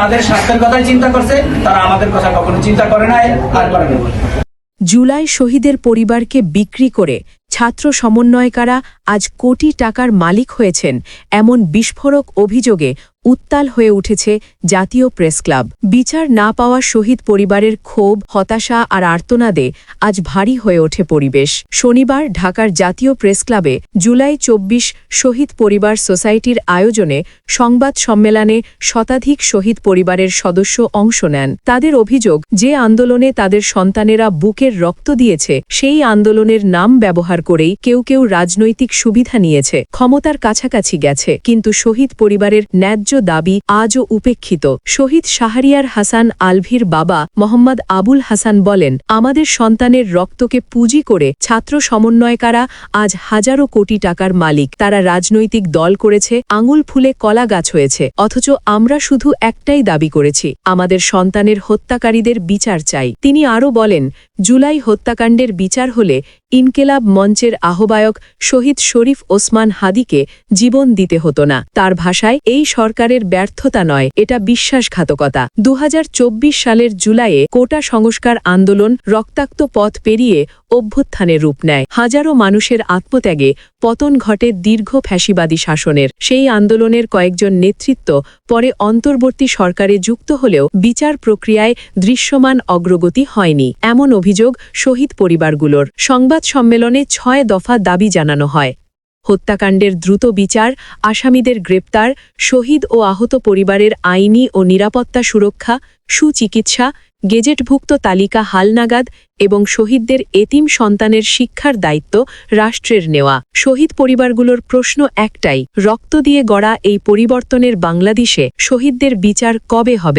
তাদের কথাই চিন্তা করছে, তারা আমাদের কথা কখনো চিন্তা করে আর জুলাই শহীদের পরিবারকে বিক্রি করে ছাত্র সমন্বয়কারা আজ কোটি টাকার মালিক হয়েছেন, এমন বিস্ফোরক অভিযোগে উত্তাল হয়ে উঠেছে জাতীয় প্রেস ক্লাব। বিচার না পাওয়া শহীদ পরিবারের ক্ষোভ, হতাশা আর আর্তনাদে আজ ভারী হয়ে ওঠে পরিবেশ। শনিবার ঢাকার জাতীয় প্রেস ক্লাবে জুলাই চব্বিশ শহীদ পরিবার সোসাইটির আয়োজনে সংবাদ সম্মেলনে শতাধিক শহীদ পরিবারের সদস্য অংশ নেন। তাদের অভিযোগ, যে আন্দোলনে তাদের সন্তানেরা বুকের রক্ত দিয়েছে, সেই আন্দোলনের নাম ব্যবহার করেই কেউ কেউ রাজনৈতিক সুবিধা নিয়েছে, ক্ষমতার কাছাকাছি গেছে। কিন্তু শহীদ পরিবারের ন্যায্য দাবি আজও উপেক্ষিত। শহীদ শাহরিয়ার হাসান আলভির বাবা মোহাম্মদ আবুল হাসান বলেন, আমাদের সন্তানের রক্তকে পুঁজি করে ছাত্র সমন্বয়কারা আজ হাজারো কোটি টাকার মালিক। তারা রাজনৈতিক দল করেছে, আঙুল ফুলে কলা গাছ হয়েছে। অথচ আমরা শুধু একটাই দাবি করেছি, আমাদের সন্তানের হত্যাকারীদের বিচার চাই। তিনি আরও বলেন, জুলাই হত্যাকাণ্ডের বিচার হলে ইনকেলাব মঞ্চের আহ্বায়ক শহীদ শরীফ ওসমান হাদিকে জীবন দিতে হতো না। তার ভাষায় এই সরকারের ব্যর্থতা নয়, এটা বিশ্বাসঘাতকতা। দু হাজার চব্বিশ সালের জুলাইয়ে কোটা সংস্কার আন্দোলন রক্তাক্ত পথ পেরিয়ে অভ্যুত্থানের রূপ নেয়। হাজারো মানুষের আত্মত্যাগে পতন ঘটে দীর্ঘ ফ্যাসিবাদী শাসনের। সেই আন্দোলনের কয়েকজন নেতৃত্ব পরে অন্তর্বর্তী সরকারে যুক্ত হলেও বিচার প্রক্রিয়ায় দৃশ্যমান অগ্রগতি হয়নি। এমন অভিযোগ শহীদ পরিবারগুলোর। সংবাদ সম্মেলনে ছয় দফা দাবি জানানো হয়। হত্যাকাণ্ডের দ্রুত বিচার, আসামিদের গ্রেপ্তার, শহীদ ও আহত পরিবারের আইনি ও নিরাপত্তা সুরক্ষা, সুচিকিৎসা, গেজেটভুক্ত তালিকা, হালনাগাদ এবং শহীদদের এতিম সন্তানের শিক্ষার দায়িত্ব রাষ্ট্রের নেওয়া। শহীদ পরিবারগুলোর প্রশ্ন একটাই, রক্ত দিয়ে গড়া এই পরিবর্তনের বাংলাদেশে শহীদদের বিচার কবে হবে?